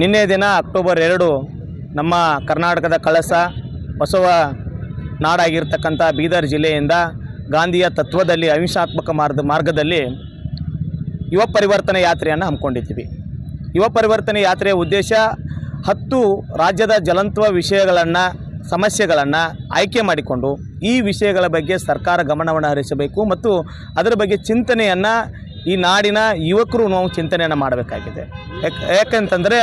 ನಿನ್ನೆ ದಿನ ಅಕ್ಟೋಬರ್ ಎರಡು ನಮ್ಮ ಕರ್ನಾಟಕದ ಕಳಸ ಬಸವ ನಾಡಾಗಿರ್ತಕ್ಕಂಥ ಬೀದರ್ ಜಿಲ್ಲೆಯಿಂದ ಗಾಂಧಿಯ ತತ್ವದಲ್ಲಿ ಅಹಿಂಸಾತ್ಮಕ ಮಾರ್ಗ, ಮಾರ್ಗದಲ್ಲಿ ಯುವ ಪರಿವರ್ತನೆ ಯಾತ್ರೆಯನ್ನು ಹಮ್ಮಿಕೊಂಡಿದ್ದೀವಿ. ಯುವ ಪರಿವರ್ತನೆ ಯಾತ್ರೆಯ ಉದ್ದೇಶ ಹತ್ತು ರಾಜ್ಯದ ಜಲಂತ್ವ ವಿಷಯಗಳನ್ನು, ಸಮಸ್ಯೆಗಳನ್ನು ಆಯ್ಕೆ ಮಾಡಿಕೊಂಡು ಈ ವಿಷಯಗಳ ಬಗ್ಗೆ ಸರ್ಕಾರ ಗಮನವನ್ನು ಹರಿಸಬೇಕು ಮತ್ತು ಅದರ ಬಗ್ಗೆ ಚಿಂತನೆಯನ್ನು ಈ ನಾಡಿನ ಯುವಕರು ನಾವು ಚಿಂತನೆಯನ್ನು ಮಾಡಬೇಕಾಗಿದೆ. ಯಾಕೆ, ಯಾಕಂತಂದರೆ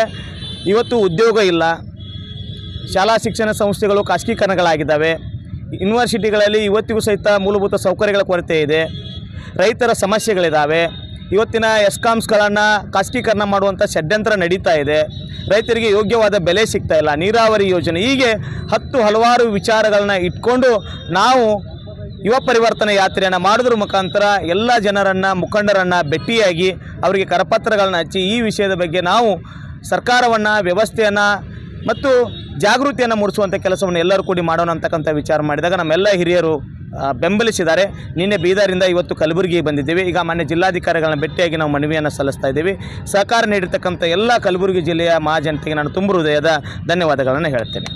ಇವತ್ತು ಉದ್ಯೋಗ ಇಲ್ಲ. ಶಾಲಾ ಶಿಕ್ಷಣ ಸಂಸ್ಥೆಗಳು ಖಾಸಗೀಕರಣಗಳಾಗಿದ್ದಾವೆ. ಯೂನಿವರ್ಸಿಟಿಗಳಲ್ಲಿ ಇವತ್ತಿಗೂ ಸಹಿತ ಮೂಲಭೂತ ಸೌಕರ್ಯಗಳ ಕೊರತೆ ಇದೆ. ರೈತರ ಸಮಸ್ಯೆಗಳಿದ್ದಾವೆ ಇವತ್ತಿನ ಎಸ್ಕಾಮ್ಸ್ಗಳನ್ನು ಖಾಸಗೀಕರಣ ಮಾಡುವಂಥ ಷಡ್ಯಂತ್ರ ನಡೀತಾ ಇದೆ. ರೈತರಿಗೆ ಯೋಗ್ಯವಾದ ಬೆಲೆ ಸಿಗ್ತಾ ಇಲ್ಲ. ನೀರಾವರಿ ಯೋಜನೆ ಹೀಗೆ ಹತ್ತು ಹಲವಾರು ವಿಚಾರಗಳನ್ನ ಇಟ್ಕೊಂಡು ನಾವು ಯುವ ಪರಿವರ್ತನೆ ಯಾತ್ರೆಯನ್ನು ಮಾಡೋದ್ರ ಮುಖಾಂತರ ಎಲ್ಲ ಜನರನ್ನು ಮುಖಂಡರನ್ನು ಭೇಟಿಯಾಗಿ ಅವರಿಗೆ ಕರಪತ್ರಗಳನ್ನು ಹಚ್ಚಿ ಈ ವಿಷಯದ ಬಗ್ಗೆ ನಾವು ಸರ್ಕಾರವನ್ನು ವ್ಯವಸ್ಥೆಯನ್ನು ಮತ್ತು ಜಾಗೃತಿಯನ್ನು ಮೂಡಿಸುವಂಥ ಕೆಲಸವನ್ನು ಎಲ್ಲರೂ ಕೂಡಿ ಮಾಡೋಣ ಅಂತಕ್ಕಂಥ ವಿಚಾರ ಮಾಡಿದಾಗ ನಮ್ಮೆಲ್ಲ ಹಿರಿಯರು ಬೆಂಬಲಿಸಿದ್ದಾರೆ ನಿನ್ನೆ ಬೀದರಿಂದ ಇವತ್ತು ಕಲಬುರಗಿಗೆ ಬಂದಿದ್ದೀವಿ ಈಗ ಮಾನ್ಯ ಜಿಲ್ಲಾಧಿಕಾರಿಗಳನ್ನ ಭೇಟಿಯಾಗಿ ನಾವು ಮನವಿಯನ್ನು ಸಲ್ಲಿಸ್ತಾ ಇದ್ದೀವಿ ಸಹಕಾರ ನೀಡಿರ್ತಕ್ಕಂಥ ಎಲ್ಲ ಕಲಬುರಗಿ ಜಿಲ್ಲೆಯ ಮಹಾಜನತೆಗೆ ನಾನು ತುಂಬ ಹೃದಯದ ಧನ್ಯವಾದಗಳನ್ನು ಹೇಳ್ತೇನೆ